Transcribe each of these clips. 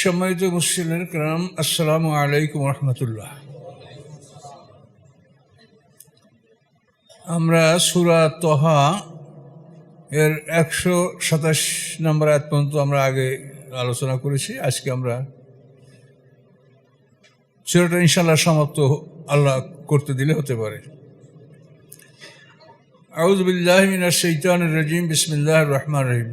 সম্মানিত মুসলিমের কালাম আসসালামু আলাইকুম রহমতুল্লাহ। আমরা সুরা তহা এর একশো সাতাশ নম্বর আয়াত পর্যন্ত আমরা আগে আলোচনা করেছি। আজকে আমরা সুরাটা ইনশাল্লাহ সমাপ্ত আল্লাহ করতে দিলে হতে পারে। আউজ বিল্লাহ মিনাশ শৈতানির রাজিম, বিসমিল্লাহির রহমান রহিম।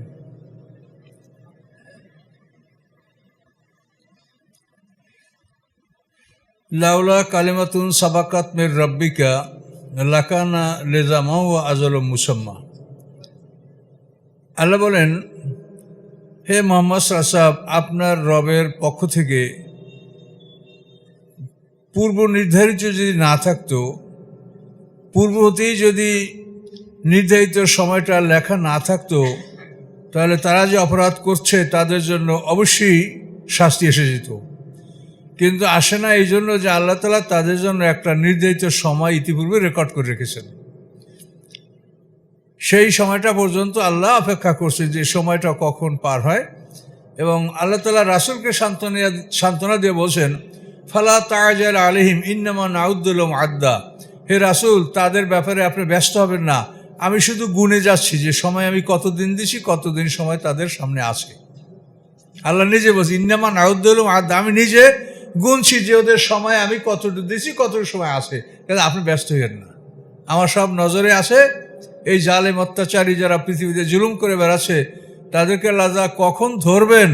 লাউলা কালিমাতুন সাবাকাত মের রব্বিকা লাকানা লেজামা ও আজল মুসাম্মা। আল্লাহ বলেন, হে মোহাম্মদ সাসাব আপনার রবের পক্ষ থেকে পূর্ব নির্ধারিত যদি না থাকতো, পূর্ব হতেই যদি নির্ধারিত সময়টা লেখা না থাকতো, তাহলে তারা যে অপরাধ করছে তাদের জন্য অবশ্যই শাস্তি এসে যেত। কিন্তু আসে না এই জন্য যে আল্লাহ তালা তাদের জন্য একটা নির্ধারিত সময় ইতিপূর্বে রেকর্ড করে রেখেছেন। সেই সময়টা পর্যন্ত আল্লাহ অপেক্ষা করছে যে সময়টা কখন পার হয় এবং আল্লাহ তালা রাসুলকে সান্ত্বনা সান্ত্বনা দিয়ে বলছেন, ফালা তাজাল আলহিম ইন্নামা নাউদ্দুলম আদ্দা। হে রাসুল, তাদের ব্যাপারে আপনি ব্যস্ত হবেন না। আমি শুধু গুনে যাচ্ছি যে সময় আমি কতদিন দিছি, কতদিন সময় তাদের সামনে আছে। আল্লাহ নিজে বলছি ইন্নামা নাউদ্দুলম আদ্দা। আমি নিজে গুনছি যে ওদের সময় আমি কতটুকু দিছি, কতটুকু সময় আছে। কিন্তু আপনি ব্যস্ত হইয়েন না। আমার সব নজরে আছে, এই জালেম অত্যাচারী যারা পৃথিবীতে জুলুম করে বেড়াচ্ছে, তাদেরকে আল্লাহ কখন ধরবেন,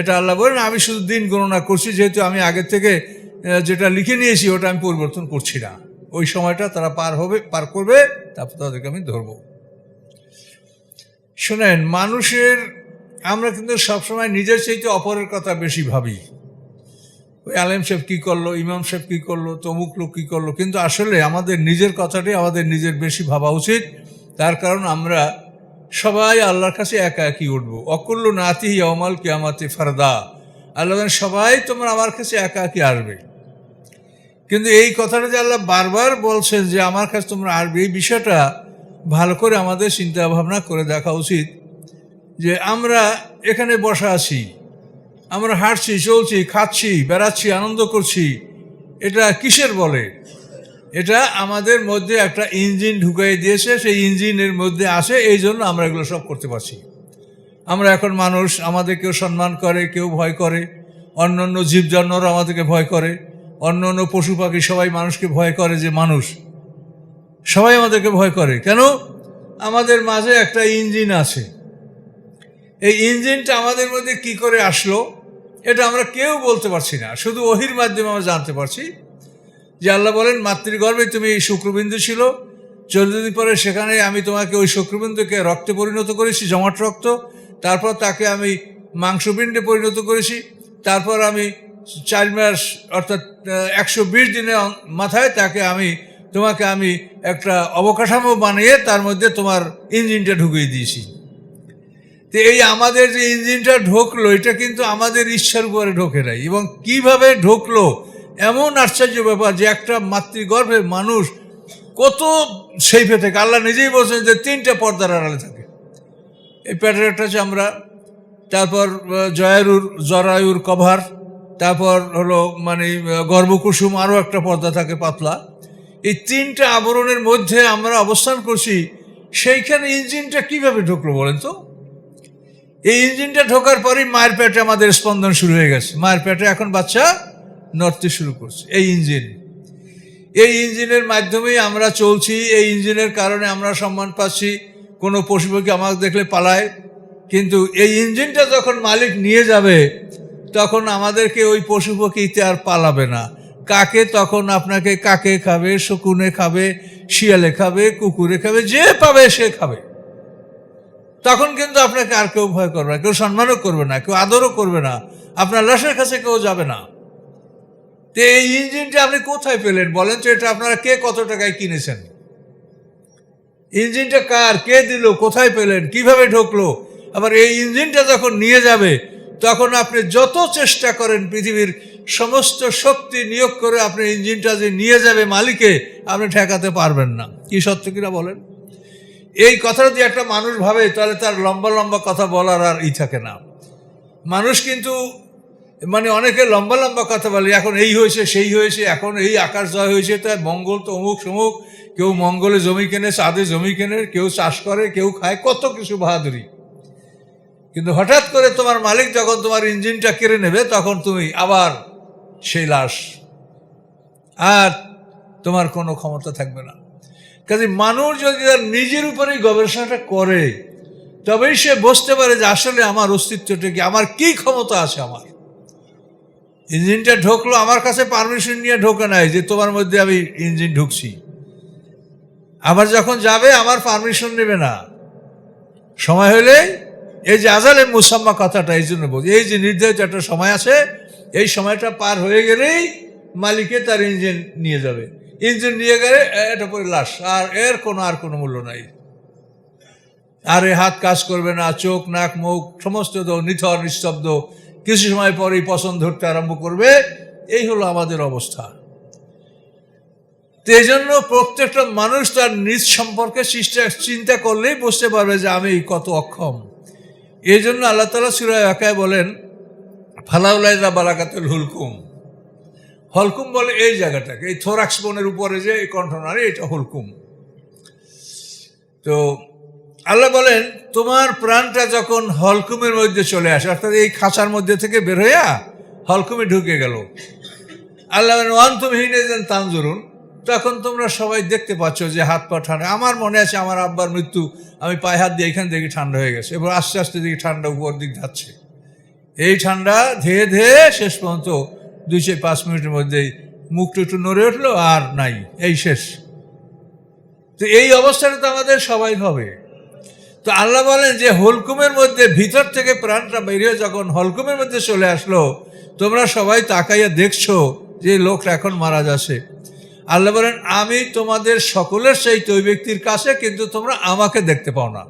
এটা আল্লাহ বলেন, আমি শুধু দিন গণনা করছি, যেহেতু আমি আগের থেকে যেটা লিখে নিয়েছি, ওটা আমি পরিবর্তন করছি না। ওই সময়টা তারা পার হবে, পার করবে, তারপর তাদেরকে আমি ধরবো। শোনেন, মানুষের, আমরা কিন্তু সবসময় নিজের চাইতে অপরের কথা বেশি ভাবি। আলেম সাহেব কী করল, ইমাম সাহেব কী করল, তমুক লোক কী করল। কিন্তু আসলে আমাদের নিজের কথাটাই আমাদের নিজের বেশি ভাবা উচিত। তার কারণ আমরা সবাই আল্লাহর কাছে একা একই উঠবো। অকুল্ল নাতি অমাল কেয়ামাতে ফারদা। আল্লাহ সবাই তোমরা আমার কাছে একা একই আসবে। কিন্তু এই কথাটা যে আল্লাহ বারবার বলছেন যে আমার কাছে তোমরা আসবে, এই বিষয়টা ভালো করে আমাদের চিন্তা ভাবনা করে দেখা উচিত যে আমরা এখানে বসা আছি। আমরা হাঁটছি, চলছি, খাচ্ছি, বেড়াচ্ছি, আনন্দ করছি। এটা কিসের বলে? এটা আমাদের মধ্যে একটা ইঞ্জিন ঢুকাই দিয়েছে, সেই ইঞ্জিনের মধ্যে আসে এই জন্য আমরা এগুলো সব করতে পারছি। আমরা এখন মানুষ, আমাদের কেউ সম্মান করে, কেউ ভয় করে। অন্য অন্য জীবজন্তুরা আমাদেরকে ভয় করে। অন্য অন্য পশু পাখি সবাই মানুষকে ভয় করে যে মানুষ। সবাই আমাদেরকে ভয় করে। কেন? আমাদের মাঝে একটা ইঞ্জিন আছে। এই ইঞ্জিনটা আমাদের মধ্যে কি করে আসলো? এটা আমরা কেউ বলতে পারছি না। শুধু ওহির মাধ্যমে আমরা জানতে পারছি যে আল্লাহ বলেন, মাতৃগর্ভে তুমি এই শুক্রবিন্দু ছিল। চোদ্দ দিন পরে সেখানে আমি তোমাকে ওই শুক্রবিন্দুকে রক্তে পরিণত করেছি, জমাট রক্ত। তারপর তাকে আমি মাংসপিণ্ডে পরিণত করেছি। তারপর আমি চার মাস, অর্থাৎ একশো বিশ দিনের মাথায় তাকে আমি, তোমাকে আমি একটা অবকাঠামো বানিয়ে তার মধ্যে তোমার ইঞ্জিনটা ঢুকিয়ে দিয়েছি। তো এই আমাদের যে ইঞ্জিনটা ঢোকলো, এটা কিন্তু আমাদের ইচ্ছার উপরে ঢোকে নাই। এবং কীভাবে ঢোকলো, এমন আশ্চর্য ব্যাপার যে একটা মাতৃগর্ভে মানুষ কত সেইফে থেকে। আল্লাহ নিজেই বলছেন যে তিনটা পর্দার আড়ালে থাকে। এই প্যাটের একটা চামড়া তারপর জয়ারুর, জরায়ুর কভার, তারপর হলো মানে গর্ভকুসুম আরও একটা পর্দা থাকে পাতলা। এই তিনটা আবরণের মধ্যে আমরা অবস্থান করছি, সেইখানে ইঞ্জিনটা কীভাবে ঢুকলো বলেন তো? এই ইঞ্জিনটা ঢোকার পরেই মায়ের পেটে আমাদের স্পন্দন শুরু হয়ে গেছে। মায়ের পেটে এখন বাচ্চা নড়তে শুরু করছে, এই ইঞ্জিন এই ইঞ্জিনের মাধ্যমেই আমরা চলছি, এই ইঞ্জিনের কারণে আমরা সম্মান পাচ্ছি, কোনো পশু পাখি আমাকে দেখলে পালায়। কিন্তু এই ইঞ্জিনটা যখন মালিক নিয়ে যাবে, তখন আমাদেরকে ওই পশু পাখিতে আর পালাবে না। কাকে তখন আপনাকে কাকে খাবে, শকুনে খাবে, শিয়ালে খাবে, কুকুরে খাবে, যে পাবে সে খাবে। তখন কিন্তু আপনাকে আর কেউ ভয় করবে না, কেউ সম্মানও করবে না, কেউ আদরও করবে না, আপনার লাশের কাছে কেউ যাবে না। তো এই ইঞ্জিনটা আপনি কোথায় পেলেন বলেন তো, এটা আপনারা কে কত টাকায় কিনেছেন? ইঞ্জিনটা কার, কে দিল, কোথায় পেলেন, কীভাবে ঢুকলো? আবার এই ইঞ্জিনটা যখন নিয়ে যাবে, তখন আপনি যত চেষ্টা করেন পৃথিবীর সমস্ত শক্তি নিয়োগ করে আপনি ইঞ্জিনটা যে নিয়ে যাবে মালিকে, আপনি ঠেকাতে পারবেন না। কি সত্য কিনা বলেন? এই কথাটা যদি একটা মানুষ ভাবে, তাহলে তার লম্বা লম্বা কথা বলার আর ই থাকে না। মানুষ কিন্তু মানে অনেকে লম্বা লম্বা কথা বলে, এখন এই হয়েছে, সেই হয়েছে, এখন এই আকাশ জয় হয়েছে, তাই মঙ্গল তো অমুক সমুক। কেউ মঙ্গলে জমি কেনে চাঁদে জমি কেনে, কেউ চাষ করে, কেউ খায়, কত কিছু বাহাদুরি। কিন্তু হঠাৎ করে তোমার মালিক যখন তোমার ইঞ্জিনটা কেড়ে নেবে, তখন তুমি আবার সেই লাশ। আর তোমার কোনো ক্ষমতা থাকবে না। কাজে মানুষ যদি তার নিজের উপরেই গবেষণাটা করে, তবেই সে বুঝতে পারে যে আসলে আমার অস্তিত্বটা কি, আমার কি ক্ষমতা আছে আমার। ইঞ্জিনটা ঢোকলো, আমার কাছে পারমিশন নিয়ে ঢোকে নাই যে তোমার মধ্যে আমি ইঞ্জিন ঢুকছি। আবার যখন যাবে, আমার পারমিশন নেবে না। সময় হলে এই যে আজালে মুসাম্মা কথাটা, এই জন্য বলছি, এই যে নির্ধারিত একটা সময় আছে, এই সময়টা পার হয়ে গেলেই মালিকে তার ইঞ্জিন নিয়ে যাবে। ইঞ্জিন নিয়ে গেলে এটা পরে লাশ। আর এর কোনো, আর কোনো মূল্য নাই। আর এ হাত কাজ করবে না, চোখ, নাক, মুখ, সমস্ত নিথর, নিস্তব্ধ। কিছু সময় পরেই পছন্দ ধরতে আরম্ভ করবে। এই হলো আমাদের অবস্থা। এই জন্য প্রত্যেকটা মানুষ তার নিজ সম্পর্কে চিন্তা করলেই বুঝতে পারবে যে আমি কত অক্ষম। এই জন্য আল্লাহ তালা সুরায় একায় বলেন ফালাউলাইদা বালাকাতুল হুলকুম। হলকুম বলে এই জায়গাটাকে, এই থোরাক্স বনের উপরে যে এই কণ্ঠনারে এটা হলকুম। তো আল্লাহ বলেন, তোমার প্রাণটা যখন হলকুমের মধ্যে চলে আসে, অর্থাৎ এই খাঁচার মধ্যে থেকে বের হইয়া হলকুমে ঢুকে গেল। আল্লাহ তুমি হিনেজেন তানজুরুন। তখন তোমরা সবাই দেখতে পাচ্ছ যে হাত পা ঠান্ডা। আমার মনে আছে আমার আব্বার মৃত্যু, আমি পায়ে হাত দিয়ে এখান থেকে ঠান্ডা হয়ে গেছে, এবার আস্তে আস্তে দিকে ঠান্ডা উপর দিক যাচ্ছে। এই ঠান্ডা ধেয়ে ধেয়ে শেষ পর্যন্ত দুই চার পাঁচ মিনিটের মধ্যেই মুখটা একটু নড়ে উঠল আর নাই। এই শেষ। তো এই অবস্থাটা তো আমাদের সবাই হবে তো আল্লাহ বলেন যে, হলকুমের মধ্যে ভিতর থেকে প্রাণটা বেরিয়ে যখন হলকুমের মধ্যে চলে আসলো, তোমরা সবাই তাকাইয়া দেখছ যে লোকটা এখন মারা যাচ্ছে। আল্লাহ বলেন, আমি তোমাদের সকলের সেই ওই ব্যক্তির কাছে, কিন্তু তোমরা আমাকে দেখতে পাও না।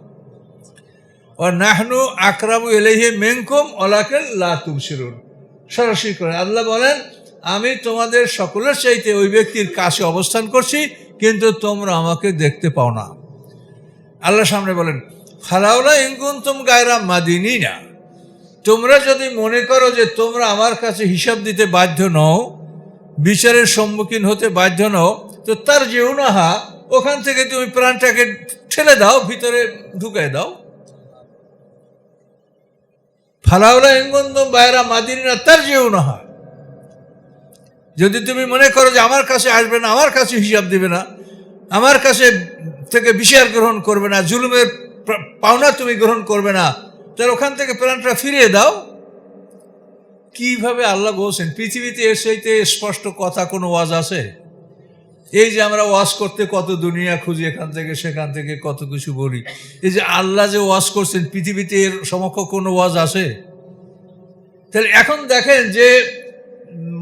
ও নাহনু আকরামু এলেহে মেংকুম ওলাকে লা তুমসিরুন সরাসরি করে। আল্লাহ বলেন, আমি তোমাদের সকলের চাইতে ওই ব্যক্তির কাছে অবস্থান করছি, কিন্তু তোমরা আমাকে দেখতে পাও না। আল্লাহ সামনে বলেন, ফালাউলা ইনকুন তুম গায়রা মাদিনী না তোমরা যদি মনে করো যে তোমরা আমার কাছে হিসাব দিতে বাধ্য নও, বিচারের সম্মুখীন হতে বাধ্য নও, তো তার যেও না হা ওখান থেকে তুমি প্রাণটাকে ঠেলে দাও, ভিতরে ঢুকাই দাও। ফালাউলা ইঙ্গন্দম বাইরা মাদিনা তার যেও না হয়। যদি তুমি মনে করো যে আমার কাছে আসবে না, আমার কাছে হিসাব দিবে না, আমার কাছে থেকে বিচার গ্রহণ করবে না, জুলুমের পাওনা তুমি গ্রহণ করবে না, তাহলে ওখান থেকে প্রাণটা ফিরিয়ে দাও। কীভাবে আল্লাহ বলছেন, পৃথিবীতে এর চাইতে স্পষ্ট কথা কোনো ওয়াজ আছে? এই যে আমরা ওয়াশ করতে কত দুনিয়া খুঁজি, এখান থেকে, সেখান থেকে কত কিছু বলি। এই যে আল্লাহ যে ওয়াশ করছেন, পৃথিবীতে এর সমক্ষ কোনো ওয়াজ আছে? তাহলে এখন দেখেন যে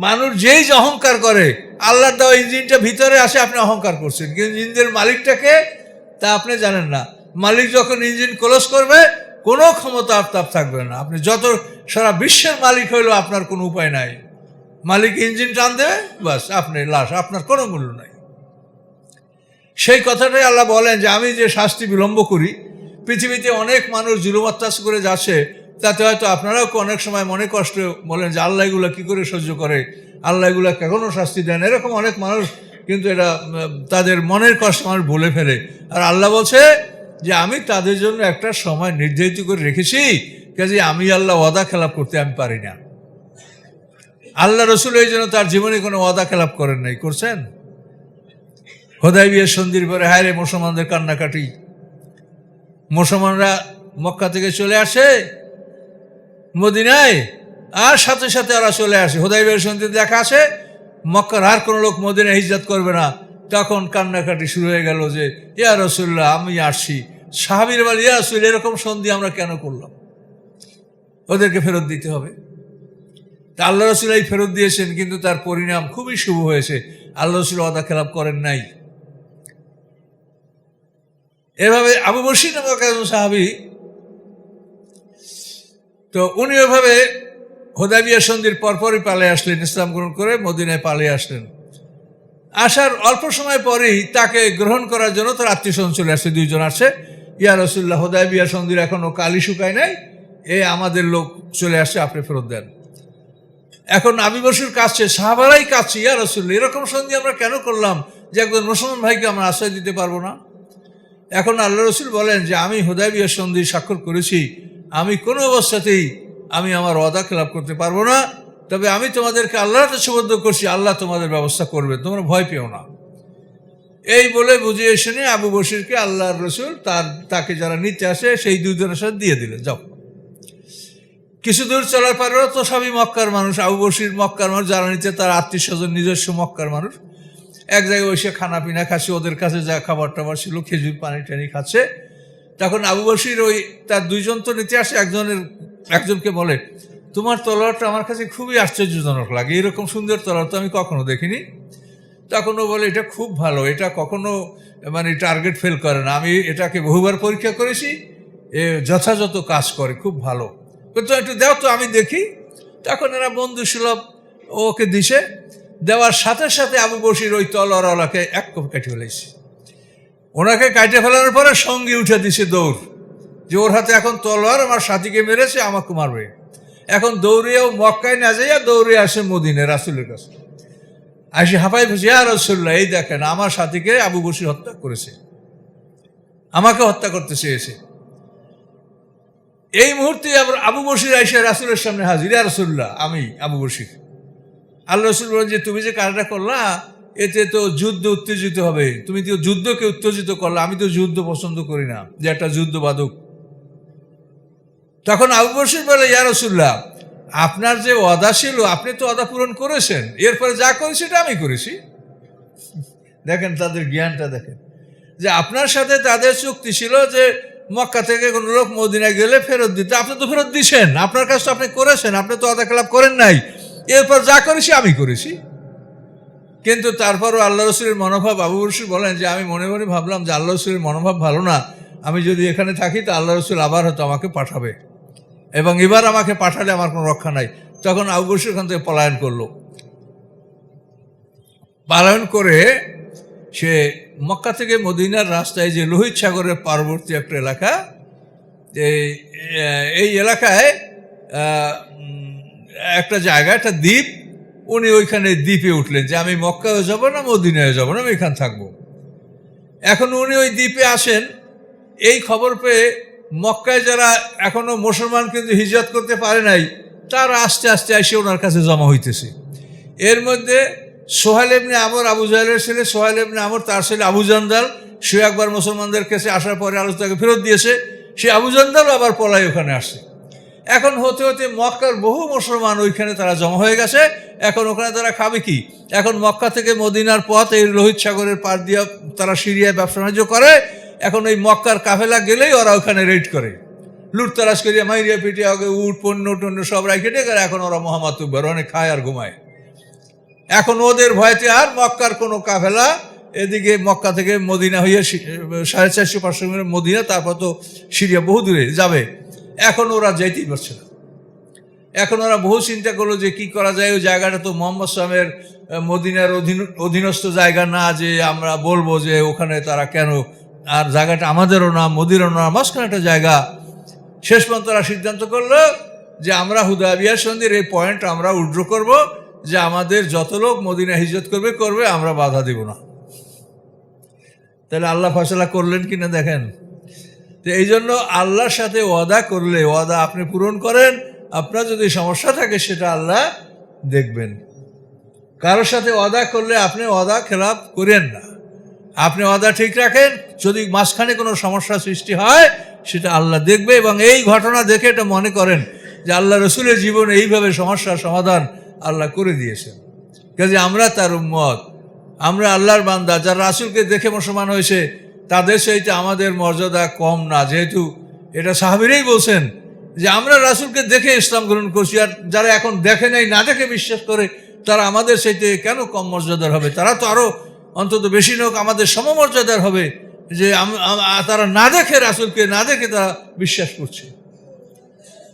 মানুষ যেই যে অহংকার করে, আল্লাহর দেওয়া ইঞ্জিনটা ভিতরে আসে, আপনি অহংকার করছেন। কিন্তু ইঞ্জিনের মালিকটাকে তা আপনি জানেন না। মালিক যখন ইঞ্জিন ক্লোজ করবে, কোনো ক্ষমতা আপনার থাকবে না। আপনি যত সারা বিশ্বের মালিক হইলেও আপনার কোনো উপায় নাই। মালিক ইঞ্জিন টান দেবে, বাস, আপনি লাশ, আপনার কোনো মূল্য নাই। সেই কথাটাই আল্লাহ বলেন যে আমি যে শাস্তি বিলম্ব করি, পৃথিবীতে অনেক মানুষ জুলুমাত্তাস করে যাচ্ছে, তাতে হয়তো আপনারাও অনেক সময় মনে কষ্ট বলেন যে আল্লাহ এগুলো কী করে সহ্য করে, আল্লাহ এগুলো কেমনও শাস্তি দেন? এরকম অনেক মানুষ কিন্তু এটা তাদের মনের কষ্ট মানুষ বলে ফেলে। আর আল্লাহ বলছে যে আমি তাদের জন্য একটা সময় নির্ধারিত করে রেখেছি কাজে আমি আল্লাহ ওয়াদা খেলাপ করতে আমি পারি না। আল্লাহ রসুল এই জন্য তার জীবনে কোনো ওয়াদা খেলাপ করেন নাই, করছেন? হোদাই বিয়ের সন্ধির পরে, হায় রে মুসলমানদের কান্নাকাটি। মুসলমানরা মক্কা থেকে চলে আসে, মদিনায়, আর সাথে সাথে ওরা চলে আসে। হোদাই বিয়ের সন্ধির দেখা আসে, মক্কার আর কোনো লোক মদিনায় হিজরত করবে না। তখন কান্নাকাটি শুরু হয়ে গেল যে, ইয়া রসুল্লাহ আমি আসছি। সাহাবির বল, ইয়া রসুল, এরকম সন্ধি আমরা কেন করলাম? ওদেরকে ফেরত দিতে হবে। তা আল্লাহ রসুল এই ফেরত দিয়েছেন, কিন্তু তার পরিণাম খুবই শুভ হয়েছে। আল্লাহ রসুল অদা খেলাপ করেন নাই। এভাবে আবু বসি নামক সাহাবি। তো উনি ওইভাবে হোদাবিয়া সন্ধির পরপরই পালে আসলেন, ইসলাম গ্রহণ করে মদিনায় পালে আসলেন। আসার অল্প সময় পরেই তাকে গ্রহণ করার জন্য তার আত্মীয় স্বজন চলে আসছে, দুইজন আসছে। ইয়া রসুল্লাহ হোদাবিয়া সন্ধির এখনও কালি শুকায় নাই, এ আমাদের লোক চলে আসছে, আপনি ফেরত দেন। এখন আবি বসুর কাছে, সাহাবারাই কাছে, ইয়া রসুল্লাহ এরকম সন্ধি আমরা কেন করলাম যে একজন মুসলমান ভাইকে আমরা আশ্রয় দিতে পারব না? এখন আল্লাহ রসুল বলেন যে, আমি হুদাইবিয়ার সন্ধি স্বাক্ষর করেছি। আমি কোনো অবস্থাতেই আমি আমার ওয়াদা খেলাপ করতে পারব না। তবে আমি তোমাদেরকে আল্লাহতে সুবদ্ধ করছি। আল্লাহ তোমাদের ব্যবস্থা করবে তোমরা ভয় পেও না। এই বলে বুঝিয়ে শুনে আবু বসিরকে আল্লাহর রসুল তার, তাকে যারা নিতে আসে, সেই দুজনের সাথে দিয়ে দিলেন। যাও। কিছু দূর চলার পরেও তো সবই মক্কার মানুষ। আবু বসির মক্কার মানুষ, যারা নিচ্ছে তার আত্মীয় স্বজন নিজস্ব মক্কার মানুষ। এক জায়গায় বসে খানা পিনা খাচ্ছে, ওদের কাছে যা খাবার টাবার ছিল, খেজুর পানি টানি খাচ্ছে। তখন আবু বসির ওই, তার দুইজন তো নিতে আসে, একজনের, একজনকে বলে, তোমার তলোয়ারটা আমার কাছে খুবই আশ্চর্যজনক লাগে, এরকম সুন্দর তলোয়ার তো আমি কখনো দেখিনি। তখন ও বলে, এটা খুব ভালো, এটা কখনো মানে টার্গেট ফেল করে না, আমি এটাকে বহুবার পরীক্ষা করেছি, এ যথাযথ কাজ করে, খুব ভালো। কিন্তু একটু দাও তো, আমি দেখি। তখন এরা বন্ধু সুলভ ওকে দিছে দেওয়ার সাথে সাথে আবু বসির ওই তলোয়ারওয়ালাকে এক কোপ কেটে ফেলেছি। ওনাকে কাটে ফেলানোর পরে সঙ্গে উঠে দিছে দৌড়। যে ওর হাতে এখন তলোয়ার, আমার সাথীকে মেরেছে, আমাকে মারবে। এখন দৌড়িয়েও মক্কায় না যাইয়া দৌড়ে আসে মদিনে রাসুলের কাছে। আসি হাফাই ফুসি আর রসুল্লাহ এই দেখেন, আমার সাথীকে আবু বসির হত্যা করেছে। আমাকে হত্যা করতে চেয়েছে। এই মুহূর্তে আবার আবু বসির আইসে রাসুলের সামনে হাজির রসুল্লাহ আমি আবু বসির আল্লাহ রসুল বলেন যে, তুমি যে কাজটা করলা, এতে তো যুদ্ধ উত্তেজিত হবে। তুমি তো যুদ্ধকে উত্তেজিত করলা। আমি তো যুদ্ধ পছন্দ করি না, যে একটা যুদ্ধ বাদক তখন আবু বসির বলে, ইয়া রসুল্লাহ আপনার যে অদা ছিল, আপনি তো অদা পূরণ করেছেন। এরপরে যা করেছি সেটা আমি করেছি। দেখেন তাদের জ্ঞানটা দেখেন। যে আপনার সাথে তাদের চুক্তি ছিল যে, মক্কা থেকে কোনো লোক মদিনা গেলে ফেরত দিতে। আপনি তো ফেরত দিছেন। আপনার কাজ তো আপনি করেছেন। আপনি তো অদা খেলাপ করেন নাই। এরপর যা করেছি, আমি করেছি। কিন্তু তারপরও আল্লাহ রসুলের মনোভাব, আবু রসুল বলেন যে, আমি মনে মনে ভাবলাম যে, আল্লাহ রসুলের মনোভাব ভালো না। আমি যদি এখানে থাকি, তো আল্লাহ রসুল আবার হয়তো আমাকে পাঠাবে। এবং এবার আমাকে পাঠালে আমার কোনো রক্ষা নাই। তখন আবু বসুর এখান থেকে পলায়ন করল। পালন করে সে মক্কা থেকে মদিনার রাস্তায় যে লোহিত সাগরের পার্বতী একটা এলাকা, এই এলাকায় একটা জায়গা, একটা দ্বীপ, উনি ওইখানে দ্বীপে উঠলেন যে আমি মক্কায় যাব না, মদিনায় যাব না, আমি এখানে থাকব। এখন উনি ওই দ্বীপে আসেন, এই খবর পেয়ে মক্কায় যারা এখনও মুসলমান কিন্তু হিজরত করতে পারে নাই, তারা আস্তে আস্তে এসে ওনার কাছে জমা হইতেছে। এর মধ্যে সোহেল এমনি আমর, আবু জাহেলের ছেলে সোহেল এমনি আমর, তার ছেলে আবু জান্দাল, সে একবার মুসলমানদের কাছে আসার পরে আলোচ তাকে ফেরত দিয়েছে, সে আবু জান্দালও আবার পলাই ওখানে আসছে এখন হতে হতে মক্কার বহু মুসলমান ওইখানে তারা জমা হয়ে গেছে। এখন ওখানে তারা খাবে কি? এখন মক্কা থেকে মদিনার পথ এই লোহিত সাগরের পার দিয়ে তারা সিরিয়ায় ব্যবসা বাণিজ্য করে। এখন ওই মক্কার কাফেলা গেলেই ওরা ওখানে রেড করে। লুটতারাস করিয়া, মাইরিয়া পিটিয়া, আগে উট, পণ্য টন্য সব রাখে ডেকে এখন ওরা তুকবার অনেক খায় আর ঘুমায়। এখন ওদের ভয়তে আর মক্কার কোনো কাফেলা এদিকে মক্কা থেকে মদিনা হইয়া সাড়ে চারশো পাঁচশো মদিনা, তারপর তো সিরিয়া বহু দূরে যাবে। এখন ওরা যাইতেই পারছে না। এখন ওরা বহু চিন্তা করল যে কি করা যায় ওই জায়গাটা তো মোহাম্মদ সালামের আহ, মদিনার অধীন অধীনস্থ জায়গা না যে আমরা বলব যে ওখানে তারা কেন আর জায়গাটা আমাদেরও না মদিরও না মাঝখানে একটা জায়গা। শেষ পর্যন্ত তারা সিদ্ধান্ত করল যে আমরা হুদাবিয়ার সন্ধির এই পয়েন্ট আমরা উড্র করব যে আমাদের যত লোক মদিনা হিজরত করবে করবে আমরা বাধা দেব না। তাহলে আল্লাহ ফয়সলা করলেন কিনা দেখেন? তো এই জন্য আল্লাহর সাথে ওয়াদা করলে, ওয়াদা আপনি পূরণ করেন, আপনার যদি সমস্যা থাকে সেটা আল্লাহ দেখবেন। কারোর সাথে ওয়াদা করলে আপনি ওয়াদা খেলাপ করেন না। আপনি ওয়াদা ঠিক রাখেন, যদি মাঝখানে কোনো সমস্যা সৃষ্টি হয়, সেটা আল্লাহ দেখবে এবং এই ঘটনা দেখে এটা মনে করেন যে আল্লাহ রসুলের জীবনে এইভাবে সমস্যার সমাধান আল্লাহ করে দিয়েছেন। কাজে আমরা তার উম্মত, আমরা আল্লাহর বান্দা, যারা রাসুলকে দেখে মুসলমান হয়েছে তাদের সহিত আমাদের মর্যাদা কম না, যেহেতু এটা সাহাবিরাই বলছেন যে আমরা রাসুলকে দেখে ইসলাম গ্রহণ করছি, আর যারা এখন দেখে নাই, না দেখে বিশ্বাস করে, তারা আমাদের সাথে কেন কম মর্যাদার হবে? তারা তো আরও অন্তত বেশি লোক আমাদের সমমর্যাদার হবে, যে তারা না দেখে রাসুলকে, না দেখে তারা বিশ্বাস করছে।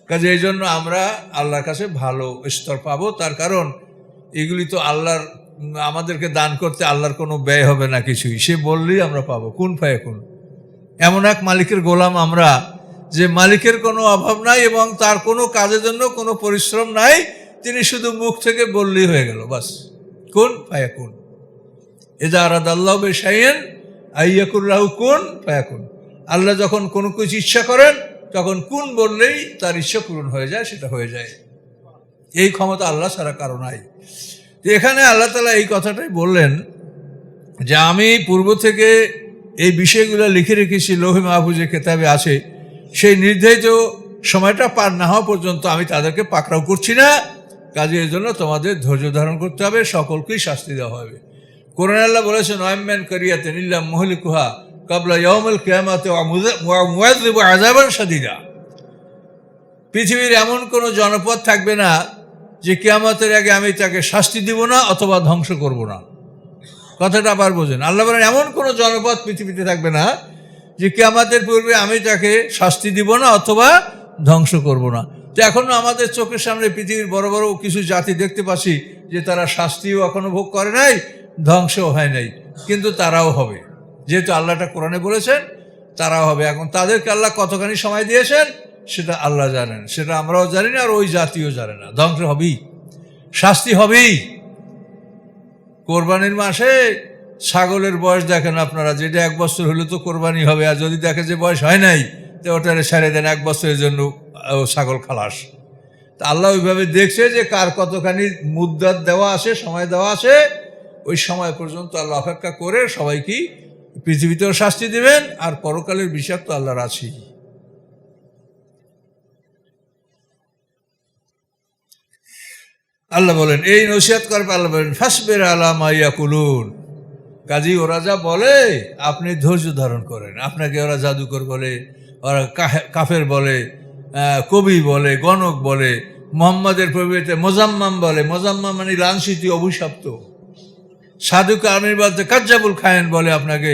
কাজে এই জন্য আমরা আল্লাহর কাছে ভালো স্তর পাবো, তার কারণ এগুলি তো আল্লাহর আমাদেরকে দান করতে আল্লাহর কোনো ব্যয় হবে না কিছুই। সে বললেই আমরা পাবো। কোন পায়ে কোন? এমন এক মালিকের গোলাম আমরা যে মালিকের কোনো অভাব নাই এবং তার কোনো কাজের জন্য কোনো পরিশ্রম নাই, তিনি শুধু মুখ থেকে বললেই হয়ে গেল, বাস। কোন ফায়াকুন এজা আরাদ আল্লাহ বেশাইয়েন আইয়াকুল্লাহ কোন ফায়াকুন আল্লাহ যখন কোনো কিছু ইচ্ছা করেন, তখন কোন বললেই তার ইচ্ছা পূরণ হয়ে যায়, সেটা হয়ে যায়। এই ক্ষমতা আল্লাহ ছাড়া কারও নাই। এখানে আল্লাহ তালা এই কথাটাই বললেন যে আমি পূর্ব থেকে এই বিষয়গুলো লিখে রেখেছি লোহে মাহফুজে কেতাবে আছে, সেই নির্ধারিত সময়টা পার না হওয়া পর্যন্ত আমি তাদেরকে পাকড়াও করছি না। কাজে এই জন্য তোমাদের ধৈর্য ধারণ করতে হবে, সকলকেই শাস্তি দেওয়া হবে। কোরআন আল্লাহ বলেছেন ওয়াম্যান নিল্লাম মহলিকুহা কাবলা ইয়মল কেয়ামাতে আজাবান সাদিদা পৃথিবীর এমন কোনো জনপদ থাকবে না যে কেয়ামতের আগে আমি তাকে শাস্তি দিব না অথবা ধ্বংস করব না। কথাটা আবার বোঝেন। আল্লাহ বলেন, এমন কোনো জনপদ পৃথিবীতে থাকবে না যে কেয়ামতের পূর্বে আমি তাকে শাস্তি দিব না অথবা ধ্বংস করব না। তো এখনও আমাদের চোখের সামনে পৃথিবীর বড় বড় কিছু জাতি দেখতে পাচ্ছি যে তারা শাস্তিও এখনও ভোগ করে নাই, ধ্বংসও হয় নাই। কিন্তু তারাও হবে। যেহেতু আল্লাহটা কোরআনে বলেছেন, তারাও হবে। এখন তাদেরকে আল্লাহ কতখানি সময় দিয়েছেন? সেটা আল্লাহ জানেন, সেটা আমরাও জানি না আর ওই জাতিও জানে না। ধ্বংস হবেই, শাস্তি হবেই। কোরবানির মাসে ছাগলের বয়স দেখেন আপনারা, যেটা এক বছর হলে তো কোরবানি হবে, আর যদি দেখে যে বয়স হয় নাই, তো ওটারে ছেড়ে দেন এক বছরের জন্য ছাগল খালাস। তা আল্লাহ ওইভাবে দেখছে যে কার কতখানি মুদ্রাত দেওয়া আছে, সময় দেওয়া আছে, ওই সময় পর্যন্ত আল্লাহ অপেক্ষা করে সবাইকেই পৃথিবীতেও শাস্তি দিবেন, আর পরকালের বিষাক্ত আল্লাহর আছেই আল্লাহ বলেন, এই নসিহাত করবে আল্লাহ বলেন, ফাসবের আলাম কুলুন কাজী, ওরা যা বলে, আপনি ধৈর্য ধারণ করেন। আপনাকে ওরা জাদুকর বলে, ওরা কাফের বলে কবি বলে, গণক বলে, মোহাম্মদের প্রবৃত্তি মোজাম্মাম বলে। মোজাম্মাম মানে লাঞ্ছিত, অভিশপ্ত। সাধুকে আমির বলতে কাজ্জাবুল খায়েন বলে আপনাকে।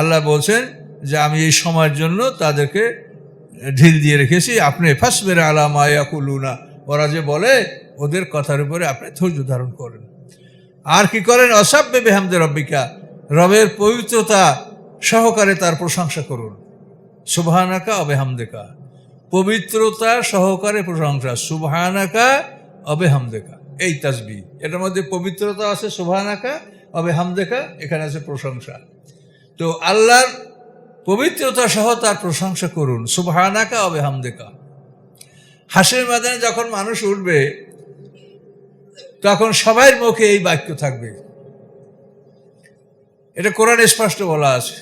আল্লাহ বলছেন যে, আমি এই সময়ের জন্য তাদেরকে ঢিল দিয়ে রেখেছি। আপনি ফাসবের আলা মায়াকুলুনা ওরা যে বলে ওদের কথার উপরে আপনি ধৈর্য ধারণ করেন। আর কি করেন? অসাব্যে বেহামদের রব্বিকা, রবের পবিত্রতা সহকারে তার প্রশংসা করুন। সুবহানাকা অবেহামদেকা পবিত্রতা সহকারে প্রশংসা, সুবহানাকা অবেহামদেকা এই তাসবি এটার মধ্যে পবিত্রতা আছে, সুবহানাকা অবেহামদেকা এখানে আছে প্রশংসা। তো আল্লাহর পবিত্রতা সহ তার প্রশংসা করুন, সুবহানাকা অবেহামদেকা হাসির মাদানে যখন মানুষ উঠবে তখন সবার মুখে এই বাক্য থাকবে। এটা কোরআন স্পষ্ট বলা আছে।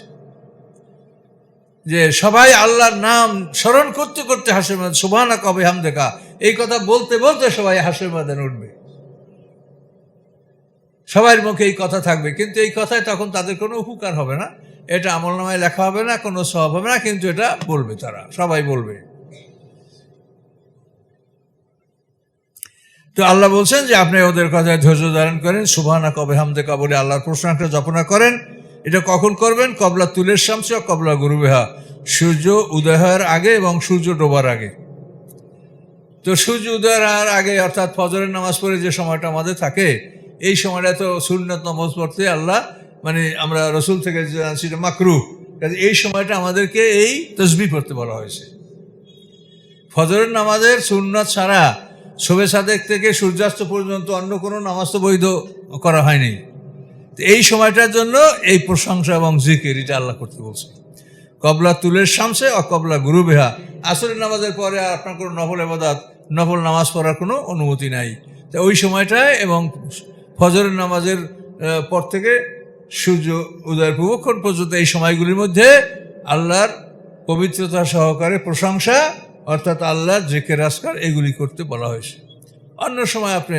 যে সবাই আল্লাহর নাম স্মরণ করতে করতে হাসির মাদান সুবহানা কবে হাম দেখা এই কথা বলতে বলতে সবাই হাসির মাদান উঠবে। সবার মুখে এই কথা থাকবে। কিন্তু এই কথায় তখন তাদের কোনো উপকার হবে না। এটা আমল নামায় লেখা হবে না, কোনো সব হবে না, কিন্তু এটা বলবে তারা, সবাই বলবে। তো আল্লাহ বলছেন যে আপনি ওদের কথায় ধৈর্য ধারণ করেন। সুবহানা কবে হামদে, কবলে আল্লাহর প্রশংসা জপনা করেন। এটা কখন করবেন? কবলা তুলের শামসা কবলা গুরুবেহা। সূর্য উদয় হওয়ার আগে এবং সূর্য ডোবার আগে। তো সূর্য উদয়ের হওয়ার আগে অর্থাৎ ফজরের নামাজ পড়ে যে সময়টা আমাদের থাকে, এই সময়টা তো সুন্নত নামাজ পড়তে আল্লাহ মানে আমরা রসুল থেকে জানছি মাকরু কাজে এই সময়টা আমাদেরকে এই তসবি পড়তে বলা হয়েছে। ফজরের নামাজের সুন্নত ছাড়া শোভে সাদেক থেকে সূর্যাস্ত পর্যন্ত অন্য কোনো নামাজ তো বৈধ করা হয়নি। এই সময়টার জন্য এই প্রশংসা এবং জিকির এটা আল্লাহ করতে বলছে। কবলা তুলের শামসে ও কবলা গুরু বেহা আসরের নামাজের পরে আর আপনার কোনো নফল এবাদাত নফল নামাজ পড়ার কোনো অনুমতি নাই। তো ওই সময়টায় এবং ফজরের নামাজের পর থেকে সূর্য উদয়ের পূর্বক্ষণ পর্যন্ত এই সময়গুলির মধ্যে আল্লাহর পবিত্রতা সহকারে প্রশংসা অর্থাৎ আল্লাহ জেকে রাস্কার এগুলি করতে বলা হয়েছে। অন্য সময় আপনি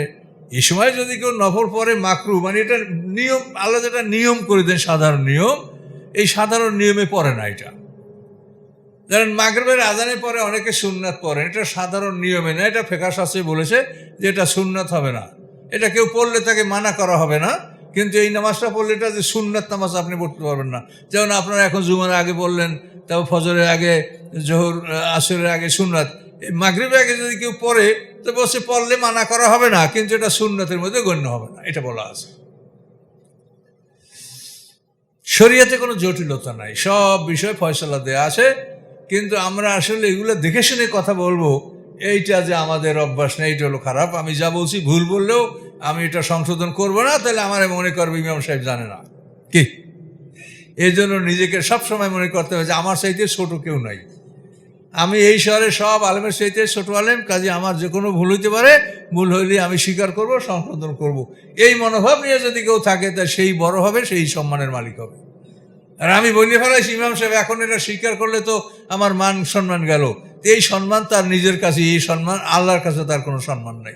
এই সময় যদি কেউ নফল পরে মাকরু মানে এটা নিয়ম, আল্লাহ যেটা নিয়ম করে দেন, সাধারণ নিয়ম, এই সাধারণ নিয়মে পড়ে না এটা। ধরেন মাগরবের আজানের পরে অনেকে সুন্নাত পড়েন এটা সাধারণ নিয়মে না, এটা ফেকা শাস্ত্রে বলেছে যে এটা সুন্নাত হবে না। এটা কেউ পড়লে তাকে মানা করা হবে না, কিন্তু এই নামাজটা পড়লে এটা যে সুন্নাত নামাজ আপনি পড়তে পারবেন না। যেমন আপনারা এখন জুমার আগে বললেন তারপর ফজরের আগে, জোহর, আসরের আগে সুন্নাত। এই মাগরিবের আগে যদি কেউ পড়ে তো বসে পড়লে মানা করা হবে না, কিন্তু এটা সুন্নাতের মধ্যে গণ্য হবে না, এটা বলা আছে। শরীয়তে কোনো জটিলতা নাই, সব বিষয়ে ফয়সলা দেওয়া আছে, কিন্তু আমরা আসলে এগুলো দেখে শুনে কথা বলব, এইটা যে আমাদের অভ্যাস না এইটা হলো খারাপ, আমি যা বলছি ভুল বললেও আমি এটা সংশোধন করব না, তাহলে আমার মনে করবে ইমাম সাহেব জানে না। কি? এই জন্য নিজেকে সবসময় মনে করতে হবে যে আমার চাইতে ছোট কেউ নাই। আমি এই শহরে সব আলেমের চাইতে ছোট আলেম, কাজে আমার যে কোনো ভুল হইতে পারে, ভুল হইলে আমি স্বীকার করব, সংশোধন করব। এই মনোভাব নিয়ে যদি কেউ থাকে, তা সেই বড় হবে, সেই সম্মানের মালিক হবে। আর আমি বলে ফেলাইছি, ইমাম সাহেব, এখন এটা স্বীকার করলে তো আমার মান সম্মান গেল। এই সম্মান তার নিজের কাছে, এই সম্মান আল্লাহর কাছে তার কোনো সম্মান নাই।